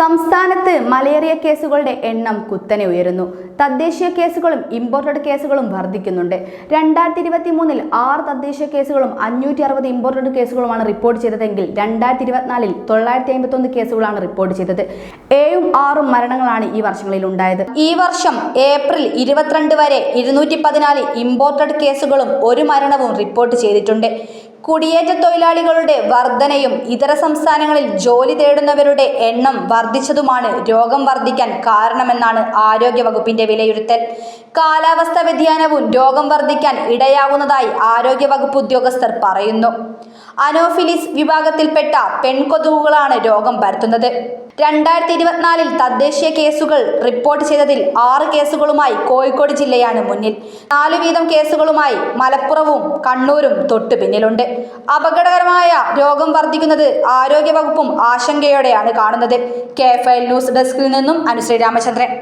സംസ്ഥാനത്ത് മലേറിയ കേസുകളുടെ എണ്ണം കുത്തനെ ഉയരുന്നു. തദ്ദേശീയ കേസുകളും ഇമ്പോർട്ടഡ് കേസുകളും വർദ്ധിക്കുന്നുണ്ട്. രണ്ടായിരത്തി ഇരുപത്തി മൂന്നിൽ ആറ് തദ്ദേശീയ കേസുകളും അഞ്ഞൂറ്റി അറുപത് ഇമ്പോർട്ടഡ് കേസുകളുമാണ് റിപ്പോർട്ട് ചെയ്തതെങ്കിൽ രണ്ടായിരത്തി ഇരുപത്തിനാലിൽ തൊള്ളായിരത്തി അമ്പത്തൊന്ന് കേസുകളാണ് റിപ്പോർട്ട് ചെയ്തത്. ഏഴും ആറും മരണങ്ങളാണ് ഈ വർഷങ്ങളിൽ ഉണ്ടായത് ഈ വർഷം ഏപ്രിൽ ഇരുപത്തിരണ്ട് വരെ ഇരുന്നൂറ്റി പതിനാല് ഇമ്പോർട്ടഡ് കേസുകളും ഒരു മരണവും റിപ്പോർട്ട് ചെയ്തിട്ടുണ്ട്. കുടിയേറ്റ തൊഴിലാളികളുടെ വർധനയും ഇതര സംസ്ഥാനങ്ങളിൽ ജോലി തേടുന്നവരുടെ എണ്ണം വർദ്ധിച്ചതുമാണ് രോഗം വർദ്ധിക്കാൻ കാരണമെന്നാണ് ആരോഗ്യ വകുപ്പിന്റെ വിലയിരുത്തൽ. കാലാവസ്ഥ വ്യതിയാനവും രോഗം വർദ്ധിക്കാൻ ഇടയാകുന്നതായി ആരോഗ്യ വകുപ്പ് ഉദ്യോഗസ്ഥർ പറയുന്നു. അനോഫിലിസ് വിഭാഗത്തിൽപ്പെട്ട പെൺകൊതുകുകളാണ് രോഗം പരത്തുന്നത്. രണ്ടായിരത്തി ഇരുപത്തിനാലിൽ തദ്ദേശീയ കേസുകൾ റിപ്പോർട്ട് ചെയ്തതിൽ ആറ് കേസുകളുമായി കോഴിക്കോട് ജില്ലയാണ് മുന്നിൽ. നാലു വീതം കേസുകളുമായി മലപ്പുറവും കണ്ണൂരും തൊട്ടു പിന്നിലുണ്ട് അപകടകരമായ രോഗം വർദ്ധിക്കുന്നത് ആരോഗ്യവകുപ്പും ആശങ്കയോടെയാണ് കാണുന്നത്. കെ ഫയൽ ന്യൂസ് ഡെസ്കിൽ നിന്നും അനുശ്രീ രാമചന്ദ്രൻ.